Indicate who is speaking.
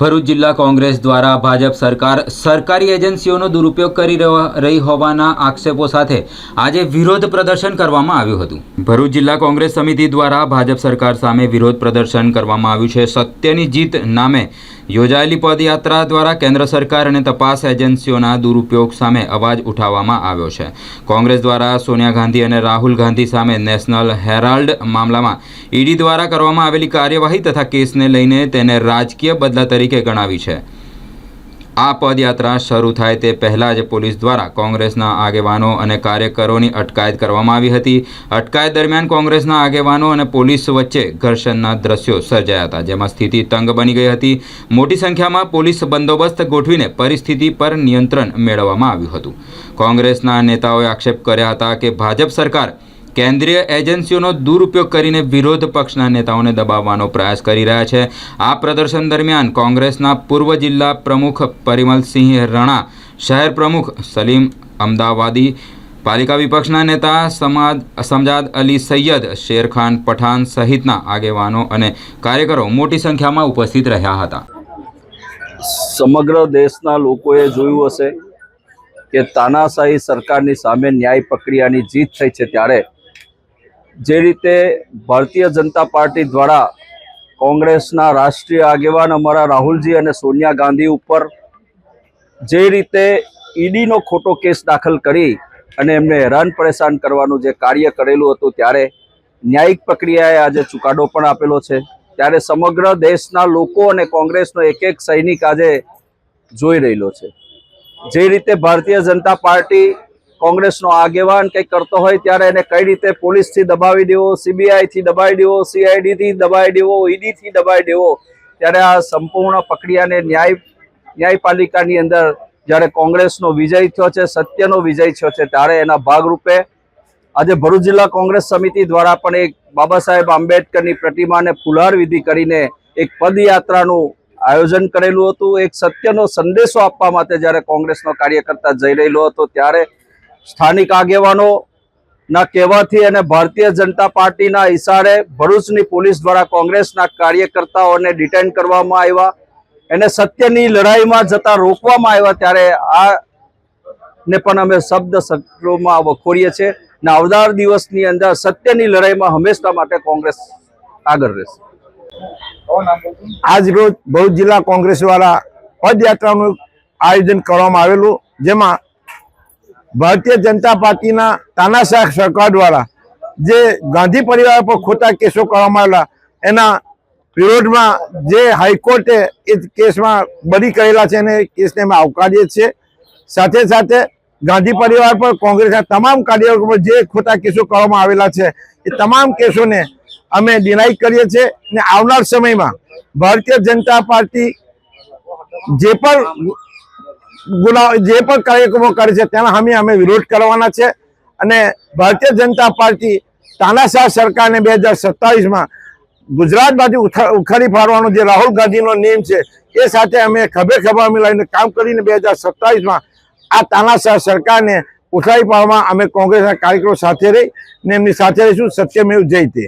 Speaker 1: ભરૂચ જિલ્લા કોંગ્રેસ દ્વારા ભાજપ સરકાર સરકારી એજન્સીઓનો દુરુપયોગ કરી રહી હોવાના આક્ષેપો સાથે આજે વિરોધ પ્રદર્શન કરવામાં આવ્યું હતું. ભરૂચ જિલ્લા કોંગ્રેસ સમિતિ દ્વારા ભાજપ સરકાર સામે વિરોધ પ્રદર્શન કરવામાં આવ્યું છે. સત્યની જીત નામે યોજાયેલી પદયાત્રા દ્વારા કેન્દ્ર સરકાર અને તપાસ એજન્સીઓના દુરુપયોગ સામે અવાજ ઉઠાવવામાં આવ્યો છે. કોંગ્રેસ દ્વારા સોનિયા ગાંધી અને રાહુલ ગાંધી સામે નેશનલ હેરાલ્ડ મામલામાં ઈડી દ્વારા કરવામાં આવેલી કાર્યવાહી તથા કેસને લઈને તેને રાજકીય બદલા તરીકે ગણાવી છે. આ પદયાત્રા શરૂ થાય તે પહેલાં જ પોલીસ દ્વારા કોંગ્રેસના આગેવાનો અને કાર્યકરોની અટકાયત કરવામાં આવી હતી. અટકાયત દરમિયાન કોંગ્રેસના આગેવાનો અને પોલીસ વચ્ચે ઘર્ષણના દ્રશ્યો સર્જાયા હતા, જેમાં સ્થિતિ તંગ બની ગઈ હતી. મોટી સંખ્યામાં પોલીસ બંદોબસ્ત ગોઠવીને પરિસ્થિતિ પર નિયંત્રણ મેળવવામાં આવ્યું હતું. કોંગ્રેસના નેતાઓએ આક્ષેપ કર્યા હતા કે ભાજપ સરકાર કેન્દ્રીય એજન્સીઓનો દુરુપયોગ કરીને વિરોધ પક્ષના નેતાઓને દબાવવાનો પ્રયાસ કરી રહ્યા છે. આ પ્રદર્શન દરમિયાન કોંગ્રેસના પૂર્વ જિલ્લા પ્રમુખ પરિમલસિંહ રણા, શહેર પ્રમુખ સલીમ અમદાવાદી, પાલિકા વિપક્ષના નેતા સમાદ, સમજાદ અલી સૈયદ, શેરખાન પઠાણ સહિતના આગેવાનો અને કાર્યકરો મોટી સંખ્યામાં ઉપસ્થિત રહ્યા હતા.
Speaker 2: સમગ્ર દેશના લોકોએ જોયું હશે કે તાનાશાહી સરકારની સામે ન્યાય પ્રક્રિયાની જીત થઈ છે ત્યારે જે રીતે ભારતીય જનતા પાર્ટી દ્વારા કોંગ્રેસના રાષ્ટ્રીય આગેવાન અમારા રાહુલજી અને સોનિયા ગાંધી ઉપર જે રીતે ઈડીનો ખોટો કેસ દાખલ કરી અને એમને હેરાન પરેશાન કરવાનું જે કાર્ય કરેલું હતું ત્યારે ન્યાયિક પ્રક્રિયાએ આજે ચુકાદો પણ આપેલો છે. ત્યારે સમગ્ર દેશના લોકો અને કોંગ્રેસનો એક એક સૈનિક આજે જોઈ રહેલો છે. જે રીતે ભારતીય જનતા પાર્ટી કોંગ્રેસનો આગેવાન કંઈક કરતો હોય ત્યારે એને કઈ રીતે પોલીસથી દબાવી દેવો, સીબીઆઈથી દબાવી દેવો, સીઆઈડીથી દબાવી દેવો, ઈડીથી દબાવી દેવો, ત્યારે આ સંપૂર્ણ પ્રક્રિયાને ન્યાય, ન્યાયપાલિકાની અંદર જ્યારે કોંગ્રેસનો વિજય થયો છે, સત્યનો વિજય થયો છે, ત્યારે એના ભાગરૂપે આજે ભરૂચ જિલ્લા કોંગ્રેસ સમિતિ દ્વારા પણ એક બાબા સાહેબ આંબેડકરની પ્રતિમાને ફુલહાર વિધિ કરીને એક પદયાત્રાનું આયોજન કરેલું હતું. એક સત્યનો સંદેશો આપવા માટે જ્યારે કોંગ્રેસનો કાર્યકર્તા જઈ રહેલો હતો, ત્યારે સ્થાનિક આગેવાનો ના કહેવાથી અને ભારતીય જનતા પાર્ટીના ઇશારે ભરૂચની પોલીસ દ્વારા કોંગ્રેસના કાર્યકર્તાઓને ડિટેન કરવામાં આવ્યા. એને સત્યની લડાઈમાં જતા રોકવામાં આવ્યા ત્યારે આ ને પણ અમે શબ્દ શબ્દોમાં વખોડીએ છીએ ને આવનાર દિવસની અંદર સત્યની લડાઈમાં હંમેશા માટે કોંગ્રેસ આગળ રહેશે.
Speaker 3: આજ રોજ ભરૂચ જિલ્લા કોંગ્રેસ દ્વારા પદયાત્રાનું આયોજન કરવામાં આવેલું, જેમાં ભારતીય જનતા પાર્ટીના તાનાશાહ સરકાર દ્વારા જે ગાંધી પરિવાર પર ખોટા કેસો કરવામાં આવેલા, એના વિરોધમાં જે હાઈકોર્ટે એ કેસમાં બરી કરેલા છે અને કેસને અમે આવકારીએ છીએ. સાથે સાથે ગાંધી પરિવાર પર કોંગ્રેસના તમામ કાર્યકરો પર જે ખોટા કેસો કરવામાં આવેલા છે, એ તમામ કેસોને અમે ડિનાઈ કરીએ છીએ અને આવનાર સમયમાં ભારતીય જનતા પાર્ટી જે પણ ગુના જે પણ કાર્યક્રમો કરે છે તેના સામે અમે વિરોધ કરવાના છે. અને ભારતીય જનતા પાર્ટી તાનાશાહ સરકારને બે હજાર સત્તાવીસમાં ગુજરાત બાજુ ઉખાડી ફાડવાનો જે રાહુલ ગાંધીનો નિયમ છે, એ સાથે અમે ખભે ખભા મિલાવીને કામ કરીને બે હજાર સત્તાવીસમાં આ તાનાશાહ સરકારને ઉઠાવી પાડવામાં અમે કોંગ્રેસના કાર્યકરો સાથે રહી ને એમની સાથે રહીશું. સત્યમેવ જયતે